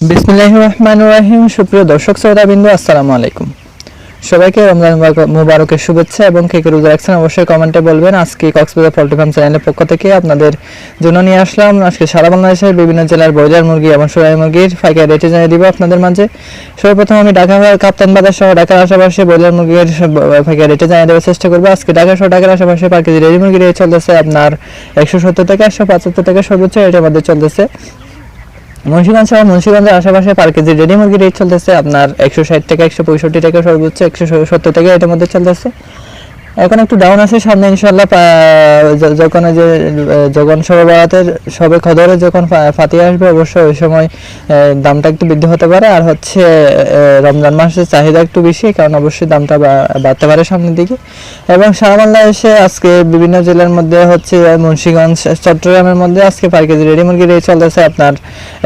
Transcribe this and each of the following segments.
বিসমুল্লাহ রহমান রাহিম। সুপ্রিয় দর্শক শ্রোতা বিন্দু আসসালামু আলাইকুম। সবাইকে রমজান মুবারকের শুভেচ্ছা এবং কে কে রোজা রাখছেন অবশ্যই কমেন্টে বলবেন। আজকে কক্সবাজার পোল্ট্রি চ্যানেলের পক্ষ থেকে আপনাদের জন্য নিয়ে আসলাম। আজকে সারা বাংলাদেশের বিভিন্ন জেলার ব্রয়লার মুরগি এবং সোনালী মুরগির ফাঁকে রেটে জানিয়ে দিব আপনাদের মাঝে। সর্বপ্রথম আমি ঢাকা কাপ্তান বাজার সহ ঢাকার আশেপাশে ব্রয়লার মুরগির ফাঁকে রেটে জানিয়ে দেওয়ার চেষ্টা করব। আজকে ঢাকা সহ ঢাকার আশেপাশে পার কেজি রেডি মুরগি রেট চলতেছে আপনার একশো সত্তর থেকে একশো পঁচাত্তর টাকা সর্বোচ্চ রেটের মধ্যে চলতেছে। মুন্সিগঞ্জ সহ মুন্সিগঞ্জের আশেপাশে পার কেজি রেডি মুরগি রেট চলতেছে আপনার একশো ষাট টাকা একশো পঁয়ষট্টি টাকা সর্বোচ্চ, একশো সত্তর টাকা এটার মধ্যে চলতেছে। এখন একটু ডাউন আছে সামনে ইনশাল্লাহ যখন যে যখন সবে বাড়াতে সবে খদরে যখন ফাতিয়ে আসবে, অবশ্যই ওই সময় দামটা একটু বৃদ্ধি হতে পারে। আর হচ্ছে রমজান মাসের চাহিদা একটু বেশি, কারণ অবশ্যই দামটা বাড়তে পারে সামনের দিকে। এবং সারা বাংলাদেশে আজকে বিভিন্ন জেলার মধ্যে হচ্ছে, মুন্সীগঞ্জ, চট্টগ্রামের মধ্যে আজকে পার কেজি রেডি মুরগি রেট চলতেছে আপনার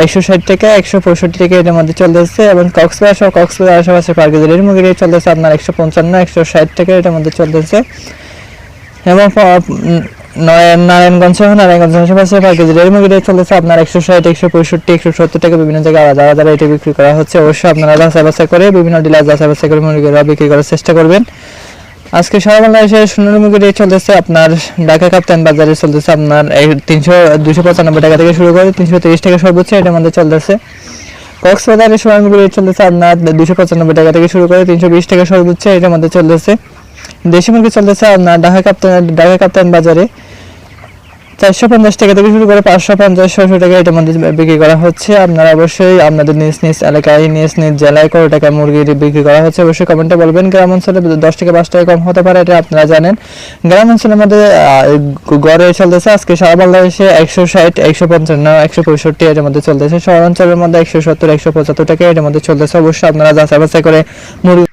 একশো ষাট টাকা একশো পঁয়ষট্টি টাকা এটার মধ্যে চলতেছে। এবং কক্সবাজার কক্সবাজার আশেপাশে পার কেজি রেডি মুরগি রেট চলতেছে আপনার একশো পঞ্চান্ন, একশো ষাট টাকা এটার মধ্যে চলতেছে। এবং নারায়ণগঞ্জ সহ আশেপাশে পার কেজি রেডি মুরগি রেট চলতেছে আপনার একশো ষাট, একশো পঁয়ষট্টি, একশো সত্তর টাকা বিভিন্ন জায়গায় আলাদা আলাদা রেটে বিক্রি করা হচ্ছে। অবশ্যই আপনারা যাচাই বাছাই করে, বিভিন্ন ডিলার যাচাই বাছাই করে মুরগিরা বিক্রি করার চেষ্টা করবেন। আজকে সারা বাংলাদেশে সোনালী মুরগি রেট চলতেছে আপনার ঢাকা কাপ্তান বাজারে চলতেছে আপনার তিনশো দুশো পঁচানব্বই টাকা থেকে শুরু করে তিনশো তিরিশ টাকা সর্বোচ্চ এটার মধ্যে চলতেছে। কক্সবাজারে সোনার মুরগি রেট চলতেছে আপনার দুশো পঁচানব্বই টাকা থেকে শুরু করে তিনশো বিশ টাকা সর্বোচ্চ এটার মধ্যে চলতেছে। দেশি মুরগি চলতেছে আপনার ঢাকা কাপ্তান ঢাকা কাপ্তান বাজারে। চারশো পঞ্চাশ টাকা থেকে শুরু করে পাঁচশো পঞ্চাশ ছশো টাকা এটার মধ্যে বিক্রি করা হচ্ছে। আপনারা অবশ্যই আপনাদের নিজ নিজ এলাকায়, নিজ নিজ জেলায় কত টাকা মুরগি বিক্রি করা হচ্ছে অবশ্যই কমেন্টে বলবেন। গ্রাম অঞ্চলে দশ থেকে পাঁচ টাকা কম হতে পারে, এটা আপনারা জানেন। গ্রাম অঞ্চলের মধ্যে গড়ে চলতেছে। আজকে সারা বাংলাদেশে একশো ষাট, একশো পঞ্চান্ন, একশো পঁয়ষট্টি এটার মধ্যে চলতেছে। শহর অঞ্চলের মধ্যে একশো সত্তর, একশো পঁচাত্তর টাকা এটার মধ্যে চলতেছে। অবশ্যই আপনারা যাচাই বাছাই করে মুরগি